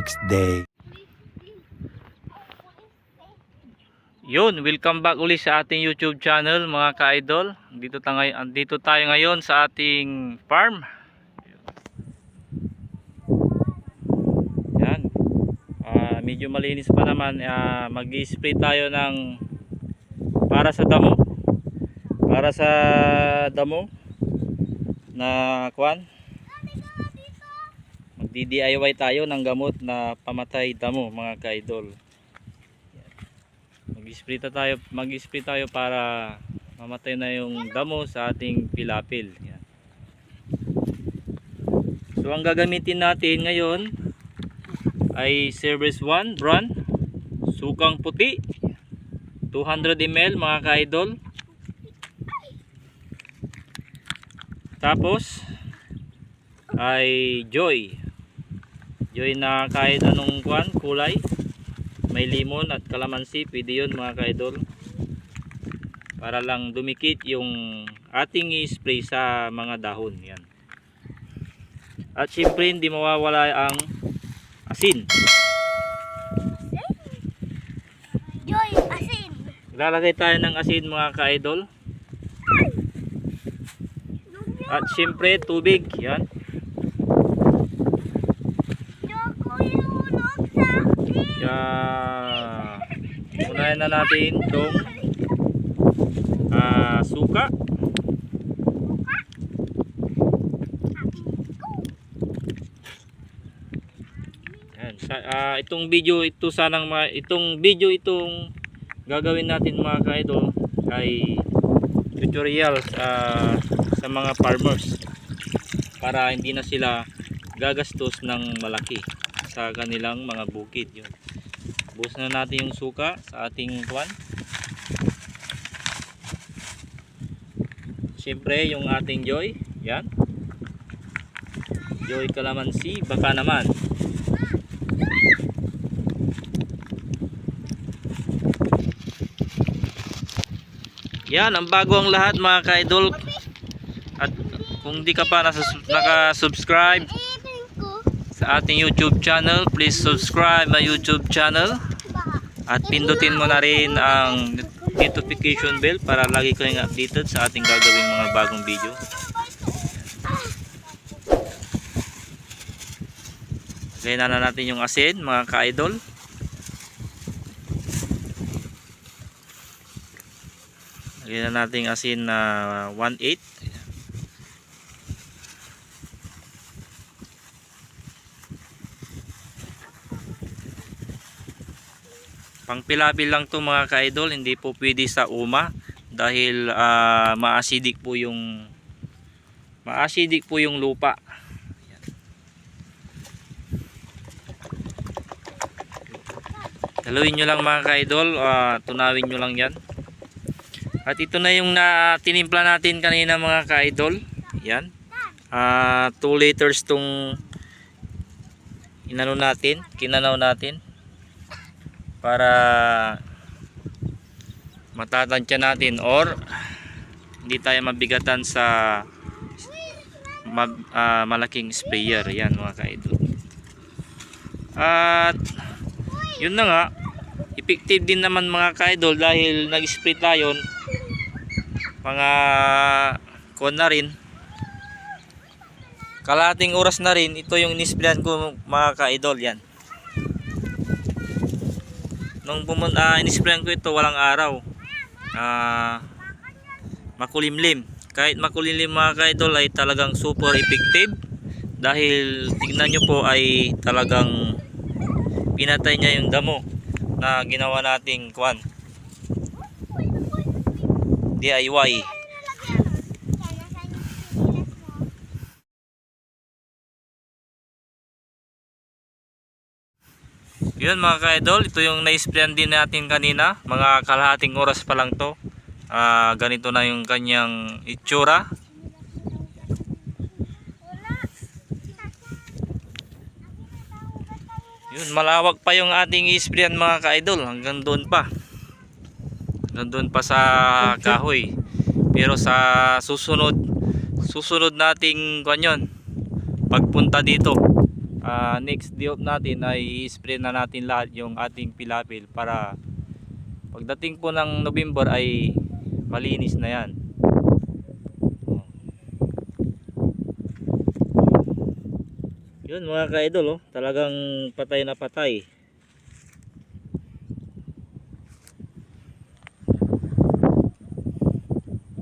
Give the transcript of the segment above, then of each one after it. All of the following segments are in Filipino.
next day. Yun, welcome back uli sa ating YouTube channel mga ka-idol. Dito, tayo, dito tayo ngayon sa ating farm. Yan. Ah, medyo malinis pa naman. Ah, Mag-spray tayo ng para sa damo. Para sa damo na kwan. Magdi-DIY tayo ng gamot na pamatay damo mga ka-idol. Mag-spray ta tayo mag-spray tayo para mamatay na yung damo sa ating pilapil. Yan. so ang gagamitin natin ngayon ay Service 1 brand sukang puti 200 ml mga ka-idol. Tapos ay Joy Joy na kahit anong kwan, kulay. May limon at kalamansi pwede yun mga ka-idol. Para lang dumikit yung ating i-spray sa mga dahon yan. At syempre hindi mawawala ang asin. Joy, asin. lalagay tayo ng asin mga ka-idol. At syempre tubig yan kaya unahin na natin itong ah, suka Yan. Sa, ah, itong video ito sanang ma, itong video itong gagawin natin mga ka-idol ay tutorial sa sa mga farmers para hindi na sila gagastos ng malaki sa kanilang mga bukid yun. Buhos na natin yung suka sa ating kwan. Siyempre yung ating joy, yan. Joy kalamansi, baka naman. Yan, ang bago ang lahat mga ka-idol. At kung di ka pa nasa, naka-subscribe. Sa ating YouTube channel, please subscribe my YouTube channel. At pindutin mo na rin ang notification bell para lagi kayong updated sa ating gagawin mga bagong video. Lagyan na, na natin yung asin mga ka-idol. Lagyan na natin asin na 1/8. Pangpilapil lang to mga ka-idol, hindi po pwede sa uma dahil ah, ma-acidic po yung ma-acidic po yung lupa. Yan. Haluin nyo lang mga ka-idol, ah, tunawin nyo lang yan. At ito na yung na tinimpla natin kanina mga ka-idol. Yan. 2 liters tong inano natin, kinanaw natin para matatansya natin or hindi tayo mabigatan sa mag, ah, malaking sprayer. Yan mga kaidol. At yun na nga effective din naman mga kaidol dahil nag-spray tayo mga kuwan na rin. Kalating oras na rin ito yung nisprayan ko mga kaidol yan nung pumunta uh, inisprayan ko ito walang araw. Ah makulimlim. Kahit makulimlim mga kaidol ay talagang super effective. Dahil tignan nyo po ay talagang pinatay niya yung damo na ginawa nating kwan. DIY Yun mga ka-idol, ito yung na-sprayan din natin kanina. Mga kalahating oras pa lang to. Ah, ganito na yung kanyang itsura. Yun, malawak pa yung ating isprayan mga ka-idol. Hanggang doon pa. Hanggang doon pa sa kahoy. Pero sa susunod, susunod nating kanyon, pagpunta dito, ah, next day natin ay i-spray na natin lahat yung ating pilapil para pagdating po ng November ay malinis na yan. Yun mga ka-idol oh, talagang patay na patay.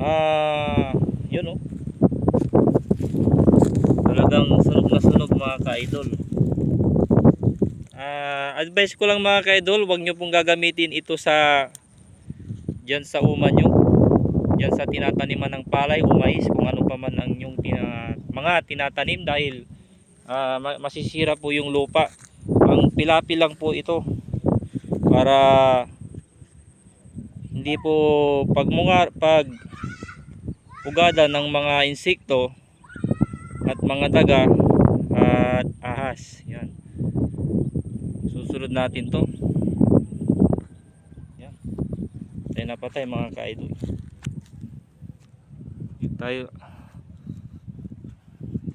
Ah, yun oh. Talagang sunog na ka-idol. Ah, advice ko lang mga ka-idol, wag niyo pong gagamitin ito sa diyan sa uma nyo. Diyan sa tinataniman ng palay o mais kung ano pa man ang yung tina, mga tinatanim dahil ah, ma- masisira po yung lupa. Ang pilapi lang po ito para hindi po pagmunga pag ugada ng mga insekto at mga daga at ahas. Yan. Susunod natin to. Yan. Tayo na patay mga ka-idol. Tayo.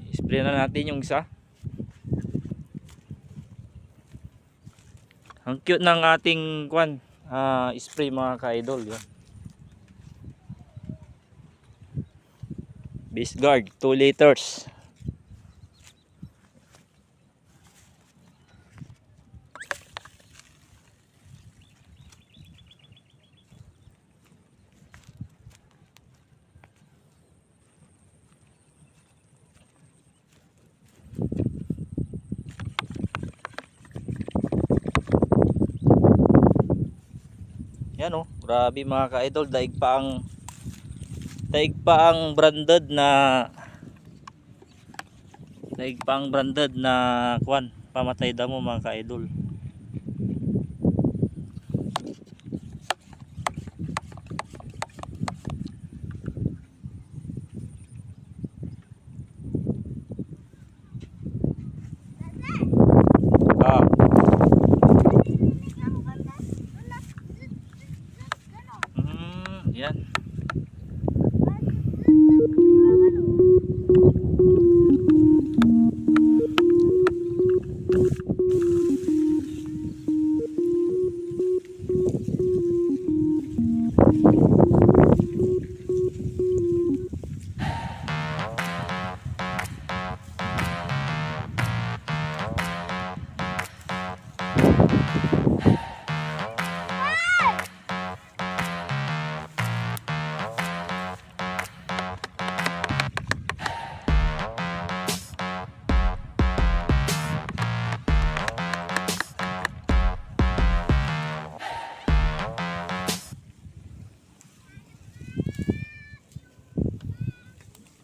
Spray na natin yung isa. Ang cute ng ating kwan, ah, spray mga ka-idol. Yan. Beast Guard 2 liters. Yan oh, grabe mga ka-idol, daig pa ang daig pa ang branded na daig pa ang branded na kwan, pamatay damo mga ka-idol.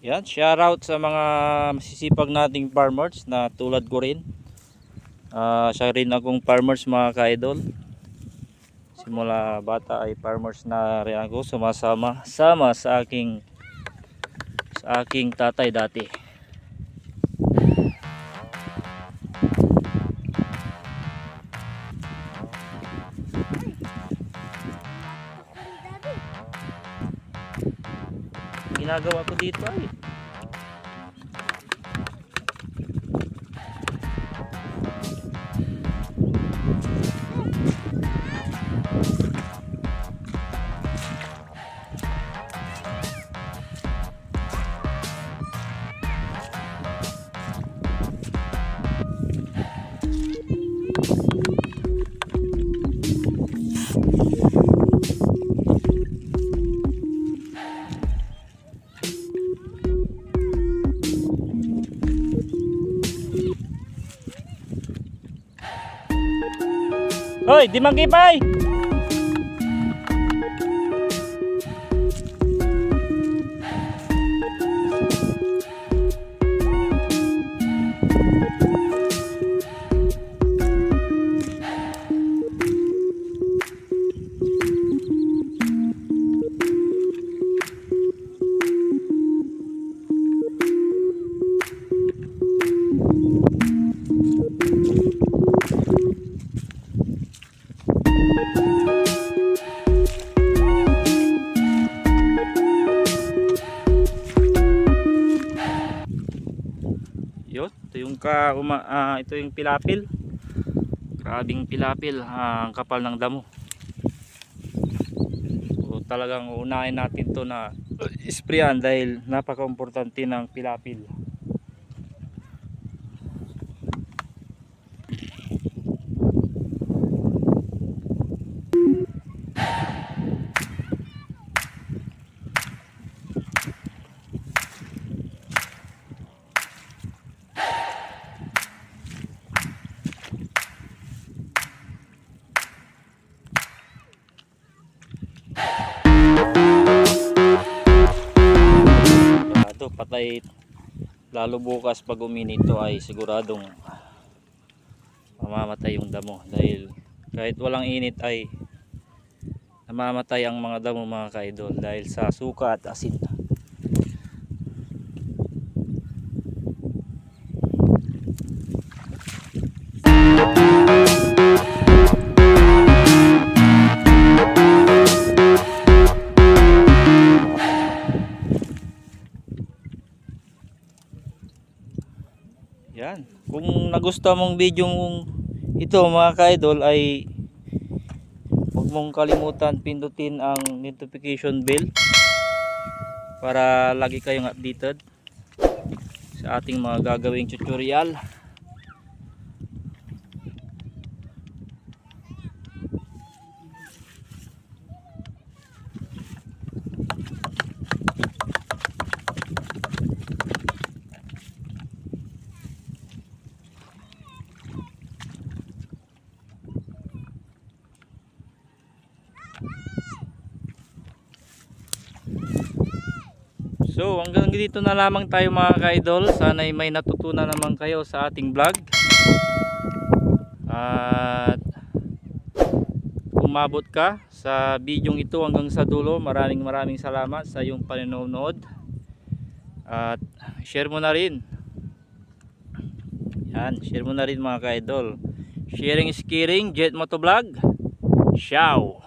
Yan, shout out sa mga masisipag nating farmers na tulad ko rin. Ah, siya rin akong farmers mga ka-idol. Simula bata ay farmers na rin ako sumasama sama sa aking sa aking tatay dati. Ginagawa ko dito ay Hoy, di magkipay! Yung ka uma, ah, ito yung pilapil. Grabing pilapil, ah, ang kapal ng damo. So, talagang unahin natin to na isprayan dahil napaka-importante ng pilapil. Patay lalo bukas pag uminito ay siguradong mamamatay yung damo dahil kahit walang init ay namamatay ang mga damo mga kaidol dahil sa suka at asin. Nagustuhan mong video ito mga ka-idol ay huwag mong kalimutan pindutin ang notification bell para lagi kayong updated sa ating mga gagawing tutorial. So hanggang dito na lamang tayo mga ka-idol. Sana may natutunan naman kayo sa ating vlog. At umabot ka sa bidyong ito hanggang sa dulo. Maraming maraming salamat sa iyong panonood. At share mo na rin. Yan, share mo na rin mga ka-idol. Sharing is caring, Jet Motovlog. Ciao!